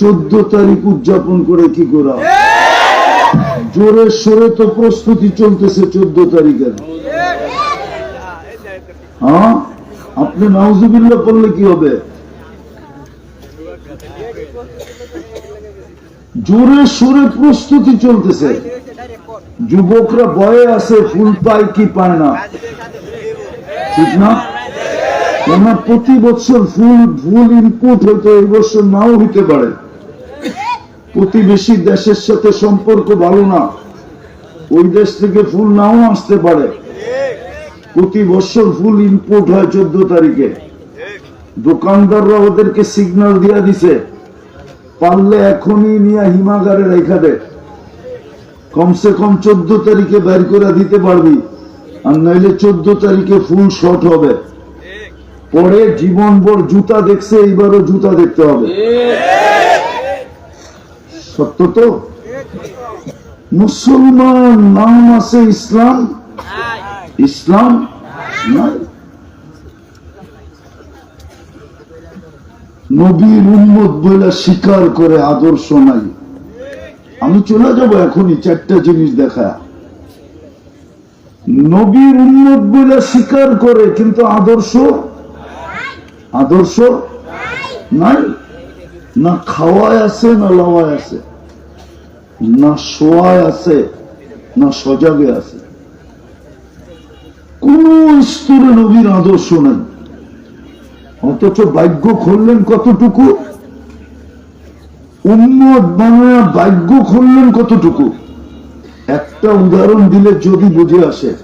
চোদ্দ তারিখ উদযাপন করে কি করা? জোরে সোরে তো প্রস্তুতি চলতেছে চোদ্দ তারিখের। হ্যাঁ? আপনি নাউজুবিল্লাহ করলে কি হবে? জোরে সোরে প্রস্তুতি চলতেছে। যুবকরা বয়ে আছে, ফুল পায় কি পায় না। ঠিক না? ওনার প্রতি বছর ফুল ফুল ইনপুট হয়তো এই বছর নাও হইতে পারে। প্রতিবেশী দেশের সাথে সম্পর্ক ভালো না। ওই দেশ থেকে ফুল নাও আসতে পারে। প্রতি বছর ফুল ইনপুট হয় চোদ্দ তারিখে। দোকানদাররা ওদেরকে সিগন্যাল দিয়া দিছে। পারলে এখনই নিয়ে হিমাগারে রেখা দে। কমসে কম চোদ্দ তারিখে বের করে দিতে পারবি। আর নাইলে চোদ্দ তারিখে ফুল শর্ট হবে। পরে জীবনভর জুতা দেখছে, এইবারও জুতা দেখতে হবে। সত্য তো? মুসলমান নাম আছে ইসলাম? ইসলাম নবীর উন্মত বইলা স্বীকার করে আদর্শ নাই। আমি চলে যাব এখনই চারটা জিনিস দেখা নবীর উন্মত বইলা স্বীকার করে, কিন্তু আদর্শ আদর্শ? নাই। না খাওয়ায় আছে, না লাওয়ায় আছে। না শোয়ায় আছে, না সজাগে আছে। কোন স্তরে নবীর আদর্শ নাই। অথচ ভাগ্য খুললেন কতটুকু? উন্মত বাংলা ভাগ্য খুললেন কতটুকু? একটা উদাহরণ দিলে যদি বুঝে আসে।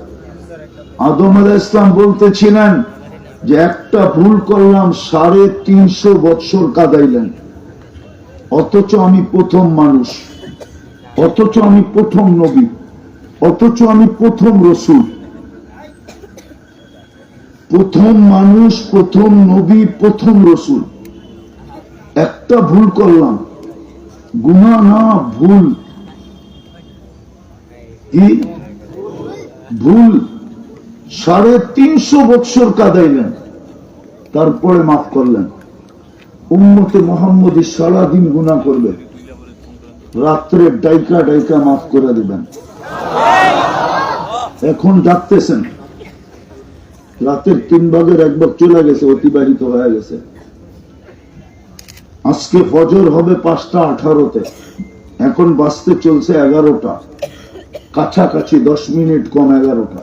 আদম আলাহ ইসলাম বলতেছিলেন যে একটা ভুল করলাম সাড়ে তিনশো বৎসর কাদাইলেন। অথচ আমি প্রথম মানুষ, অথচ আমি প্রথম নবী, অথচ আমি প্রথম রসুল। প্রথম মানুষ, প্রথম নবী, প্রথম রসুল। একটা ভুল করলাম। গুণা না, ভুল। কি? ভুল। সাড়ে তিনশো বৎসর কাদাইলেন। তারপরে মাফ করলেন। উম্মতে মোহাম্মদী সারাদিন গুণা করবে। রাত্রে ডাইকা ডাইকা মাফ করে দিবেন। এখন ডাকতেছেন। রাতের তিন ভাগের একবার চলে গেছে, অতিবাহিত হয়ে গেছে। আজকে ফজর হবে পাঁচটা আঠারোতে। এখন বাঁচতে চলছে এগারোটা। কাছাকাছি দশ মিনিট কম এগারোটা।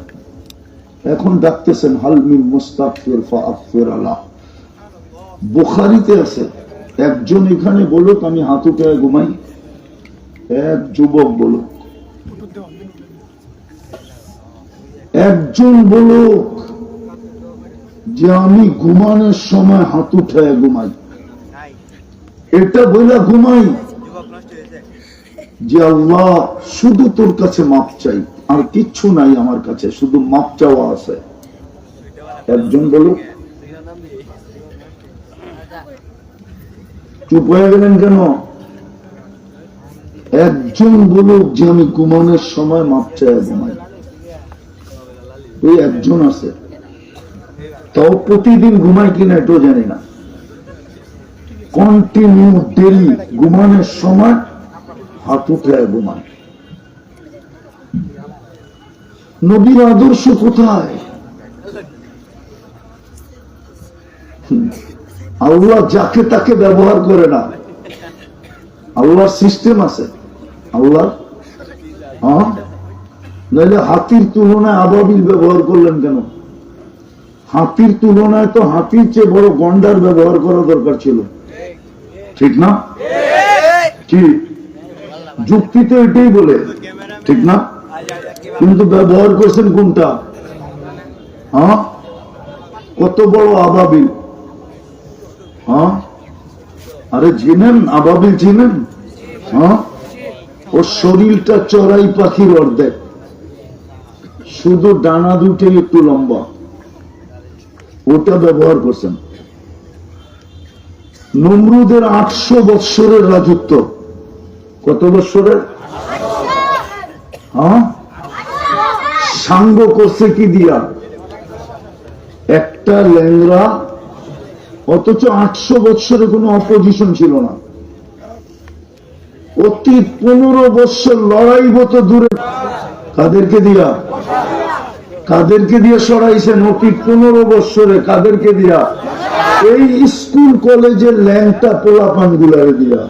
এখন ডাকতেছেন হালমিন মুস্তাকফির ফাফির আল্লাহ। বুখারিতে আছে, একজন এখানে বলুক, আমি হাত উঠে ঘুমাই। এক যুবক বলুক, একজন বলুক যে আমি ঘুমানোর সময় হাত উঠায় ঘুমাই। এটা বইলা ঘুমাই, যে আল্লাহ শুধু তোর কাছে মাপ চাই। আর কিচ্ছু নাই আমার কাছে, শুধু মাপ চাওয়া আছে। একজন বলুক। চুপ হয়ে গেলেন কেন? একজন বলুক যে আমি ঘুমানোর সময় মাপ চাই ঘুমাই। ওই একজন আছে। তাও প্রতিদিন ঘুমাই কিনা এটাও জানি না। কন্টিনিউ ডেলি ঘুমানোর সময় হাত উঠে ঘুমায়। নবীর আদর্শ কোথায়? আল্লাহ যাকে তাকে ব্যবহার করে না। আল্লাহর সিস্টেম আছে। আল্লাহ নাহলে হাতির তুলনায় আবাবিল ব্যবহার করলেন কেন? হাতির তুলনায় তো হাতির চেয়ে বড় গন্ডার ব্যবহার করা দরকার ছিল। ঠিক না? কি যুক্তি তো এটাই বলে। ঠিক না? কিন্তু ব্যবহার করছেন কোনটা? হ্যাঁ? কত বড় আবাবিল? হ্যাঁ? আরে চিনেন আবাবিল চিনেন হ্যাঁ? ওর শরীরটা চড়াই পাখির অর্ধেক। শুধু ডানা দুটে একটু লম্বা। ওটা ব্যবহার করছেন। নমরুদের আটশো বৎসরের রাজত্ব। কত বৎসরের? হ্যাঁ? সাঙ্গ করছে কি দিয়া? একটা ল্যাংরা অথচ আটশো বৎসরে কোনো অপোজিশন ছিল না। অতীত পনেরো বছর লড়াই তো দূরে। কাদেরকে দিয়া? কাদেরকে দিয়ে সরাইছেন? অতীত পনেরো বছরে কাদেরকে দিয়া? এই স্কুল, কলেজের ল্যাংটা পোলাপান গুলারে দিয়া।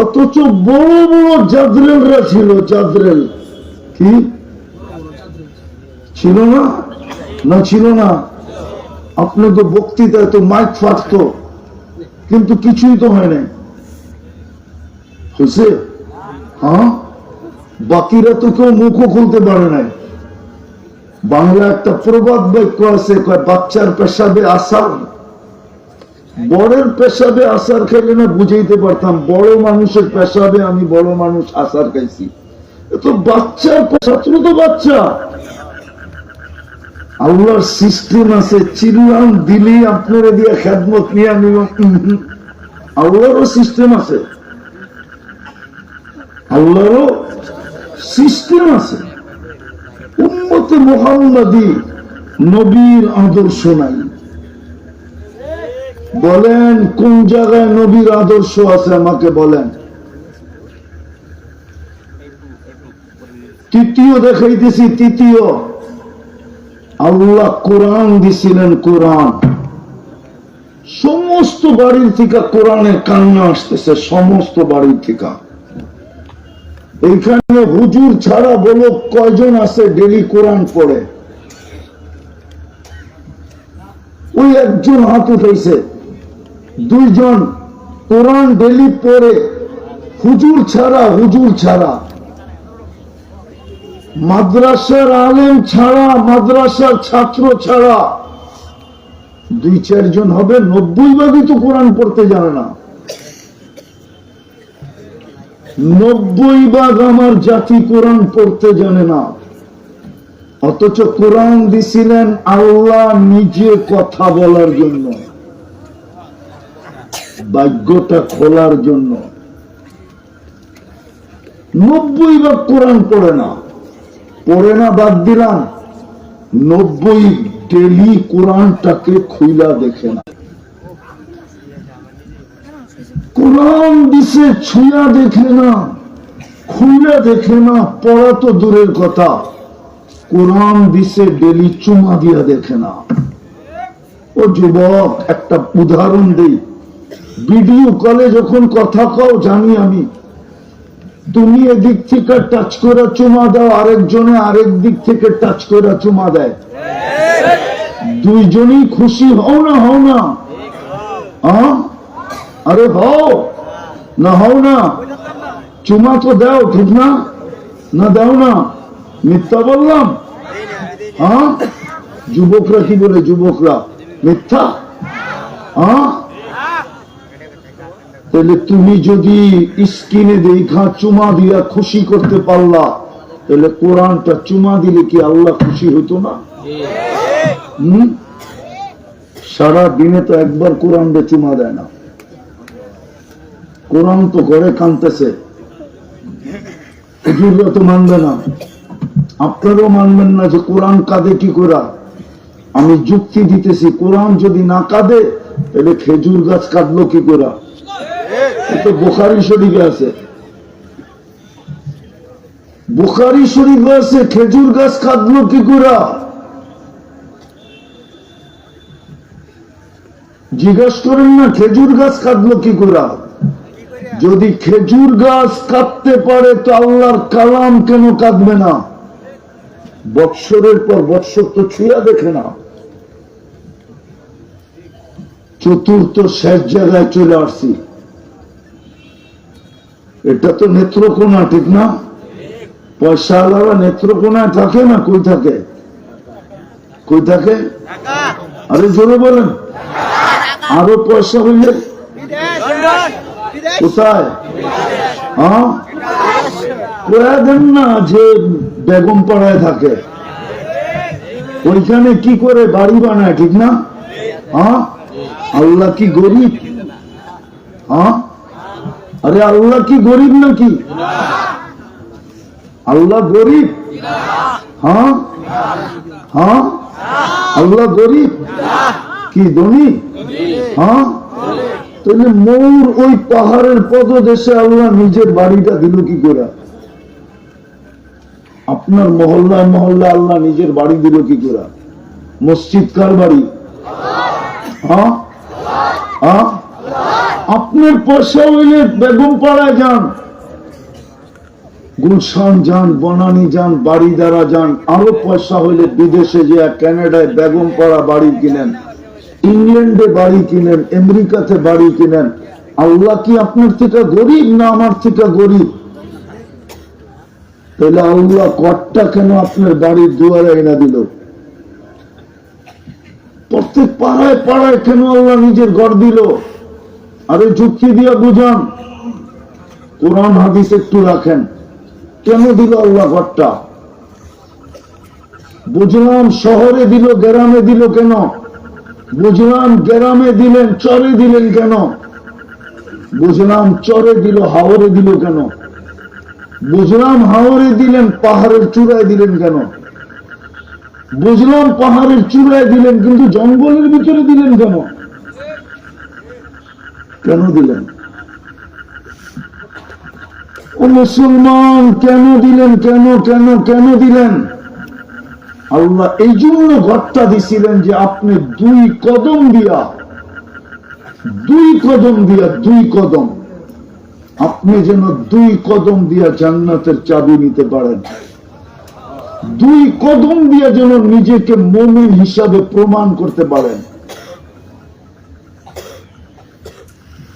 অথচ বড় বড় জাদরেলরা ছিল, জাদরেল। কি? ছিল না? না, ছিল না। আপনি তো বক্তৃতায় তো মাইক ফাটত। কিন্তু কিছুই তো হয় নাই। হয়েছে? হ্যাঁ? বাকিরা তো কেউ মুখও খুলতে পারে নাই। বাংলা একটা প্রবাদ বাক্য আছে বাচ্চার পেশাবে আসার। বড়ের পেশাবে আসার খেলে না বুঝাইতে পারতাম, বড় মানুষের পেশাবে আমি বড় মানুষ আসার খাইছি। তো বাচ্চার ছাত্র তো বাচ্চা। আল্লাহর সিস্টেম আছে চিল্লাম দিলি আপনারা দিয়ে খেদমত নিয়ে আমি আল্লাহরও সিস্টেম আছে। আল্লাহরও সিস্টেম আছে। উম্মতে মোহাম্মদী নবীর আদর্শ নাই। বলেন, কোন জায়গায় নবীর আদর্শ আছে আমাকে বলেন। তৃতীয় দেখাইতেছি, তৃতীয়। আল্লাহ কোরআন দিছিলেন কোরআন। সমস্ত বাড়ির থেকে কোরআনের কান্না আসতেছে, সমস্ত বাড়ির থেকে। এইখানে হুজুর ছাড়া বলো কয়জন আছে ডেলি কোরআন পড়ে? ওই একজন হাত উঠেছে দুইজন কোরআন ডেলি পড়ে। হুজুর ছাড়া হুজুর ছাড়া। মাদ্রাসার আলেম ছাড়া, মাদ্রাসার ছাত্র ছাড়া দুই চারজন হবে, নব্বই ভাগই তো কোরআন পড়তে জানে না। নব্বই ভাগ আমার জাতি কোরআন পড়তে জানে না। অথচ কোরআন দিছিলেন আল্লাহ নিজে কথা বলার জন্য, ভাগ্যটা খোলার জন্য। নব্বই ভাগ কোরআন পড়ে না। পড়ে না বাদ দিলাম। নব্বই ডেলি কোরআনটাকে খুইলা দেখে না। কোরআন দিছে, ছুঁয়া দেখে না, খুইলা দেখে না, পড়া তো দূরের কথা। কোরআন দিছে, ডেলি চুমা দিয়া দেখে না। ও যুবক, একটা উদাহরণ দেই। ভিডিও কলে যখন কথা কও, জানি আমি। তুমি এদিক থেকে টাচ করে চুমা দাও, আরেকজনে আরেক দিক থেকে টাচ করে চুমা দেয়। দুইজনই খুশি হও না হও না। আরে হও, না হও না। চুমা তো দাও, ঠিক না? না দাও না। মিথ্যা বললাম। হ্যাঁ যুবকরা কি বলে যুবকরা? মিথ্যা? হ্যাঁ তাহলে তুমি যদি স্কিনে দেখা চুমা দিয়া খুশি করতে পারলা, তাহলে কোরআনটা চুমা দিলে কি আল্লাহ খুশি হতো না? সারা দিনে তো একবার কোরআনটা চুমা দেয় না। কোরআন তো ঘরে কানতেছে। হুজুররা তো মানবে না। আপনারাও মানবেন না যে কোরআন কাঁদে কি করা আমি যুক্তি দিতেছি, কোরআন যদি না কাঁদে, তাহলে খেজুর গাছ কাঁদলো কি করা তো বোখারি শরীফে আছে। বোখারি শরীফে আছে, খেজুর গাছ কাঁদলো কি করা? জিজ্ঞাস করেন না, খেজুর গাছ কাঁদলো কি করা? যদি খেজুর গাছ কাঁদতে পারে তো আল্লাহর কালাম কেন কাঁদবে না? বৎসরের পর বৎসর তো ছুঁয়া দেখে না। চতুর্থ শেষ জায়গায় চলে আসছি। এটা তো নেত্রকোনা, ঠিক না? পয়সা আলাদা, নেত্রকোনায় থাকে না? কই থাকে? কই থাকে? আরে জোরে বলেন। আরও পয়সা হইলে? কোথায়? হ্যাঁ? যে বেগম পাড়ায় থাকে। ওইখানে কি করে বাড়ি বানায়, ঠিক না? হ্যাঁ? আল্লাহ কি গরিব? হ্যাঁ? আরে আল্লাহ কি গরিব নাকি? আল্লাহ গরিব? হ্যাঁ? হ্যাঁ? আল্লাহ গরিব? কি ধনী? হ্যাঁ? তাহলে মৌর ওই পাহাড়ের পদদেশে আল্লাহ নিজের বাড়িটা দিল কি করে? আপনার মহল্লায় মহল্লায় আল্লাহ নিজের বাড়ি দিল কি করে? মসজিদ কার বাড়ি? হ্যাঁ? হ্যাঁ? আপনার পয়সা হইলে বেগম পাড়ায় যান। গুলশান যান, বনানি যান বাড়িদারা যান, আরও পয়সা হইলে বিদেশে যে কানাডায় বেগম পাড়া বাড়ি কিনেন, ইংল্যান্ডে বাড়ি কিনেন, আমেরিকাতে বাড়ি কিনেন। আল্লাহ কি আপনার থেকে গরিব না আমার থেকে গরিব? তাহলে আল্লাহ কটটা কেন আপনার বাড়ির দুয়ারে এনে দিল? প্রত্যেক পাড়ায় পাড়ায় কেন আল্লাহ নিজের ঘর দিল? আরে যুক্তি দিয়া বুঝান। কোরআন, হাদিস একটু রাখেন। কেন দিল আল্লাহ ঘরটা? বুঝলাম শহরে দিল, গ্রামে দিল কেন? বুঝলাম গ্রামে দিলেন, চরে দিলেন কেন? বুঝলাম চরে দিল, হাওরে দিল কেন? বুঝলাম হাওরে দিলেন, পাহাড়ের চূড়ায় দিলেন কেন? বুঝলাম পাহাড়ের চূড়ায় দিলেন, কিন্তু জঙ্গলের ভিতরে দিলেন কেন? কেন দিলেন? মুসলমান, কেন দিলেন? কেন কেন কেন দিলেন? আল্লাহ এই জন্য ঘরটা দিছিলেন যে আপনি দুই কদম দিয়া, দুই কদম দিয়া, দুই কদম, আপনি যেন দুই কদম দিয়া জান্নাতের চাবি নিতে পারেন। দুই কদম দিয়া যেন নিজেকে মমিন হিসাবে প্রমাণ করতে পারেন।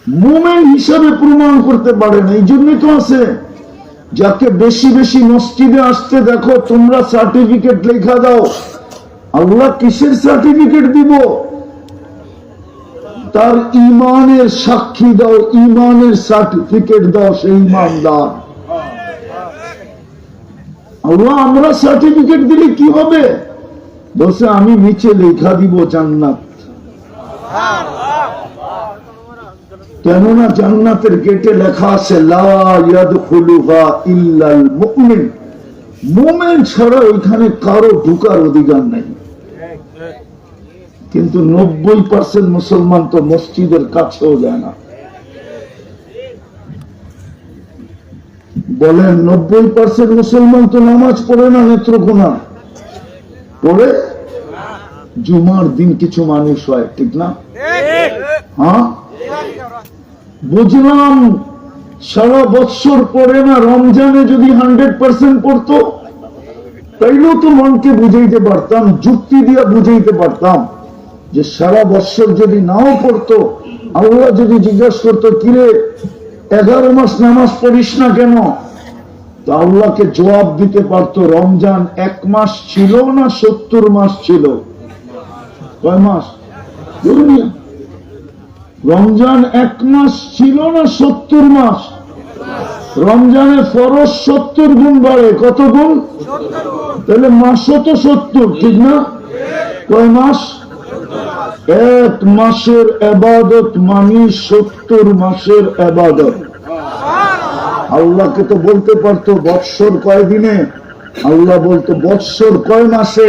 মোমেন হিসাবে প্রমাণ করতে পারেন এই জন্যই তো আছে। যাকে বেশি বেশি মসজিদে আসতে দেখো, তোমরা সার্টিফিকেট লেখা দাও। আল্লাহ কিসের সার্টিফিকেট দিব? তার ইমানের সাক্ষী দাও, ইমানের সার্টিফিকেট দাও, সেই ইমানদার। আল্লাহ, আমরা সার্টিফিকেট দিলে কি হবে? বলছে, আমি নিচে লেখা দিব জান্নাত। কেননা জান্নাতের গেটে লেখা আছে মুমিন। মুমিন ছাড়া ওইখানে কারও ঢুকার অধিকার নাই। কিন্তু নব্বই পার্সেন্ট মুসলমান তো মসজিদের কাছেও যায় না। বলেন নব্বই পার্সেন্ট মুসলমান তো নামাজ পড়ে না নেত্র নেত্রকোনা? পড়ে? জুমার দিন কিছু মানুষ হয় ঠিক না? হ্যাঁ? বুঝলাম সারা বৎসর পরে না রমজানে যদি হান্ড্রেড পার্সেন্ট পড়তো, তাইলেও তো মনকে বুঝাইতে পারতাম, যুক্তি দিয়ে বুঝাইতে পারতাম যে সারা বৎসর যদি নাও পড়তো, আল্লাহ যদি জিজ্ঞাসা করতো, কিরে, এগারো মাস নামাজ পড়িস না কেন? তো আল্লাহকে জবাব দিতে পারতো, রমজান এক মাস ছিল না, সত্তর মাস ছিল। কয় মাস। রমজান এক মাস ছিল না সত্তর মাস? রমজানে ফরজ সত্তর গুণ বাড়ে, কত গুণ? তাহলে মাসও তো সত্তর, ঠিক না? কয় মাস? এক মাসের আবাদত মানি সত্তর মাসের আবাদত। আল্লাহকে তো বলতে পারতো বৎসর কয় দিনে? আল্লাহ বলতো বৎসর কয় মাসে?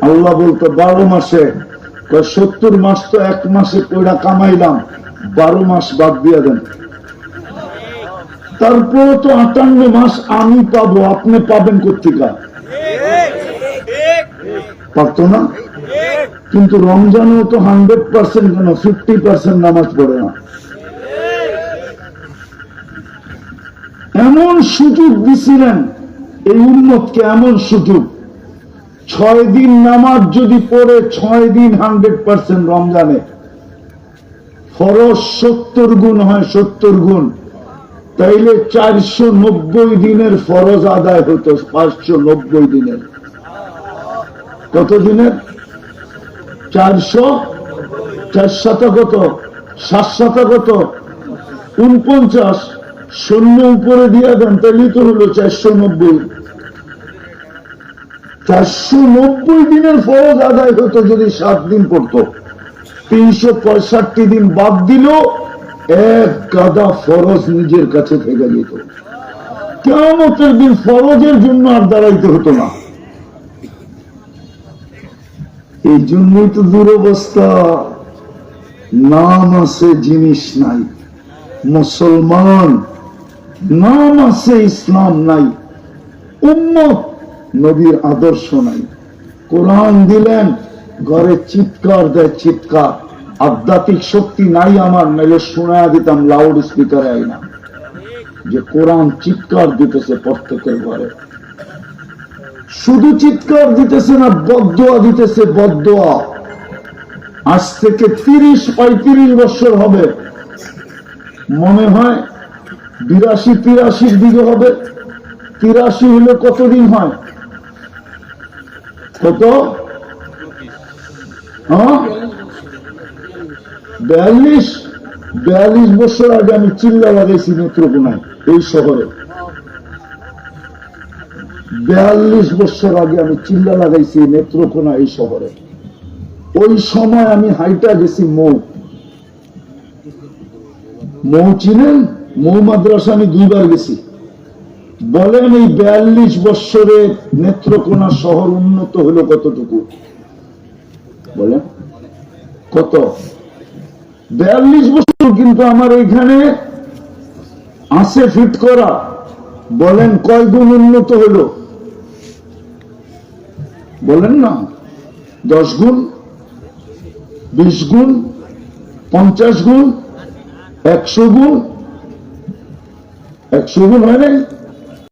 আল্লাহ বলতো বারো মাসে। সত্তর মাস তো এক মাসে কইরা কামাইলাম, বারো মাস বাদ দিয়ে দেন। তারপরে তো আটান্ন মাস আমি পাবো, আপনি পাবেন কোথেকা পারতো না? কিন্তু রমজানেও তো হান্ড্রেড পার্সেন্ট কেন ফিফটি পার্সেন্ট নামাজ পড়ে না। এমন সুযোগ দিছিলেন, এই উন্মতকে এমন সুযোগ। ছয় দিন নামাজ যদি পড়ে, ছয় দিন হান্ড্রেড পার্সেন্ট রমজানে। ফরজ সত্তর গুণ হয় সত্তর গুণ। তাইলে চারশো নব্বই দিনের ফরজ আদায় হতো, পাঁচশো নব্বই দিনের। কত দিনের? চারশো? চার শত কত? সাত শত কত? উনপঞ্চাশ। শূন্য উপরে দিয়ে দেন তাহলেই তো হলো চারশো নব্বই। চারশো নব্বই দিনের ফরজ আদায় হতো যদি সাত দিন পড়তো তিনশো পঁয়ষট্টি দিন বাদ দিল এক গাদা ফরজ নিজের কাছে থেকে যেত কেমতের দিন ফরজের জন্য আর দাঁড়াইতে হতো না। এই জন্যই তো দুরবস্থা। নাম আছে, জিনিস নাই। মুসলমান, নাম আছে, ইসলাম নাই। উম্মত নবীর আদর্শ নাই। কোরআন দিলেন, ঘরে চিৎকার দেয় চিৎকার। আধ্যাত্মিক শক্তি নাই আমার, নাইলে শোনায় দিতাম লাউড স্পিকারে আইনা। যে কোরআন চিৎকার দিতেছে প্রত্যেকের ঘরে। শুধু চিৎকার দিতেছে না বদোয়া দিতেছে বদোয়া আজ থেকে তিরিশ, পঁয়ত্রিশ বছর হবে। মনে হয় বিরাশি, তিরাশির দিকে হবে। তিরাশি হলে কতদিন হয়? কত? হ্যাঁ? বিয়াল্লিশ? বিয়াল্লিশ বছর আগে আমি চিল্লা লাগাইছি নেত্রকোনায়, এই শহরে। বিয়াল্লিশ বছর আগে আমি চিল্লা লাগাইছি নেত্রকোনা এই শহরে। ওই সময় আমি হাইটা গেছি মৌ। মৌ চিনেন? মৌ মাদ্রাসা আমি দুইবার গেছি। বলেন এই বিয়াল্লিশ বৎসরে নেত্রকোনা শহর উন্নত হলো কতটুকু? বলেন। কত? বিয়াল্লিশ বছর কিন্তু আমার এখানে আছে ফিট করা। বলেন কয় গুণ উন্নত হলো? বলেন না। দশ গুণ বিশ গুণ পঞ্চাশ গুণ একশো গুণ। একশো গুণ হয় নাই?